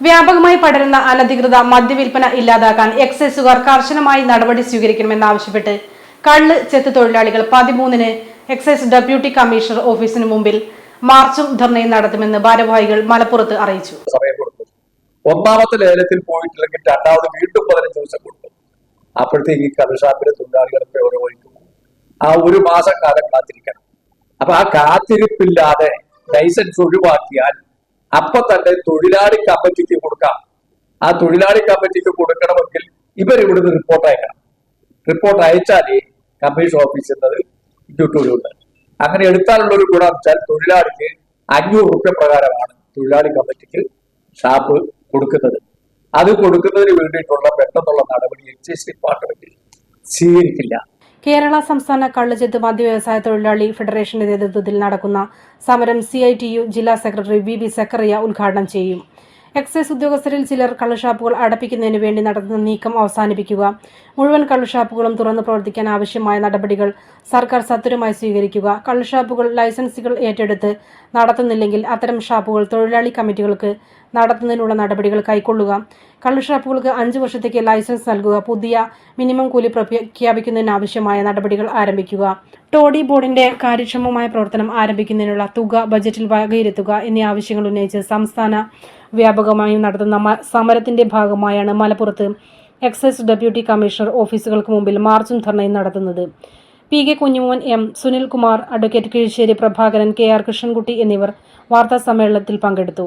വ്യാപകമായി പടരുന്ന അനധികൃത മദ്യവിൽപ്പന ഇല്ലാതാക്കാൻ എക്സൈസുകാർ കർശനമായി നടപടി സ്വീകരിക്കണമെന്നാവശ്യപ്പെട്ട് കള്ള് ചെത്ത് തൊഴിലാളികൾ പതിമൂന്നിന് എക്സൈസ് ഡെപ്യൂട്ടി കമ്മീഷണർ ഓഫീസിന് മുമ്പിൽ മാർച്ചും ധർണയും നടത്തുമെന്ന് ഭാരവാഹികൾ മലപ്പുറത്ത് അറിയിച്ചു. ഒന്നാമത്തെ ലേലത്തിൽ പോയിട്ടില്ലെങ്കിൽ രണ്ടാമത് വീണ്ടും പതിനഞ്ച് ദിവസം കൊടുക്കും അപ്പോഴത്തേക്ക് ഈ കള്ളുഷാപ്പിലെ തൊഴിലാളികളൊക്കെ ഓരോ വഴിക്കും ആ ഒരു മാസം കാലം കാത്തിരിക്കണം. അപ്പൊ ആ കാത്തിരിപ്പില്ലാതെ ലൈസൻസ് ഒഴിവാക്കിയാൽ അപ്പൊ തന്നെ തൊഴിലാളി കമ്മിറ്റിക്ക് കൊടുക്കാം. ആ തൊഴിലാളി കമ്മിറ്റിക്ക് കൊടുക്കണമെങ്കിൽ ഇവരിവിടുന്ന് റിപ്പോർട്ട് അയക്കണം. റിപ്പോർട്ട് അയച്ചാലേ കമ്മീഷൻ ഓഫീസിൽ നിന്ന് ഇങ്ങോട്ടുള്ളൂ അങ്ങനെ എടുത്താലുള്ള ഒരു ഗുണം വെച്ചാൽ തൊഴിലാളിക്ക് അഞ്ഞൂറ് റുപ്യ പ്രകാരമാണ് തൊഴിലാളി കമ്മിറ്റിക്ക് ഷാപ്പ് കൊടുക്കുന്നത്. അത് കൊടുക്കുന്നതിന് വേണ്ടിയിട്ടുള്ള പെട്ടെന്നുള്ള നടപടി എക്സൈസ് ഡിപ്പാർട്ട്മെന്റ് സ്വീകരിക്കില്ല. കേരള സംസ്ഥാന കള്ളുചെത്ത് മദ്യ വ്യവസായ തൊഴിലാളി ഫെഡറേഷന്റെ നേതൃത്വത്തിൽ നടക്കുന്ന സമരം സി ഐ ടി യു ജില്ലാ സെക്രട്ടറി വി വി സക്കറിയ ഉദ്ഘാടനം ചെയ്യും. എക്സൈസ് ഉദ്യോഗസ്ഥരിൽ ചിലർ കള്ളുഷാപ്പുകൾ അടപ്പിക്കുന്നതിന് വേണ്ടി നടത്തുന്ന നീക്കം അവസാനിപ്പിക്കുക മുഴുവൻ കള്ളുഷാപ്പുകളും തുറന്നു പ്രവർത്തിക്കാൻ ആവശ്യമായ നടപടികൾ സർക്കാർ സത്വരമായി സ്വീകരിക്കുക കള്ളുഷാപ്പുകൾ ലൈസൻസുകൾ ഏറ്റെടുത്ത് നടത്തുന്നില്ലെങ്കിൽ അത്തരം ഷാപ്പുകൾ തൊഴിലാളി കമ്മിറ്റികൾക്ക് നടത്തുന്നതിനുള്ള നടപടികൾ കൈക്കൊള്ളുക. കള്ളുഷാപ്പുകൾക്ക് അഞ്ച് വർഷത്തേക്ക് ലൈസൻസ് നൽകുക. പുതിയ മിനിമം കൂലി പ്രഖ്യാപിക്കുന്നതിനാവശ്യമായ നടപടികൾ ആരംഭിക്കുക. ടോഡി ബോർഡിന്റെ കാര്യക്ഷമമായ പ്രവർത്തനം ആരംഭിക്കുന്നതിനുള്ള തുക ബജറ്റിൽ വകയിരുത്തുക എന്നീ ആവശ്യങ്ങൾ ഉന്നയിച്ച് സംസ്ഥാന വ്യാപകമായും നടത്തുന്ന സമരത്തിന്റെ ഭാഗമായാണ് മലപ്പുറത്ത് എക്സൈസ് ഡെപ്യൂട്ടി കമ്മീഷണർ ഓഫീസുകൾക്ക് മുമ്പിൽ മാർച്ചും ധർണയും നടത്തുന്നത്. P K Kunjumon M Sunilkumar advocate Kizhisseri Prabhakaran K R Krishnankutty എന്നിവർ വാർത്താ സമ്മേളനത്തിൽ പങ്കെടുത്തു.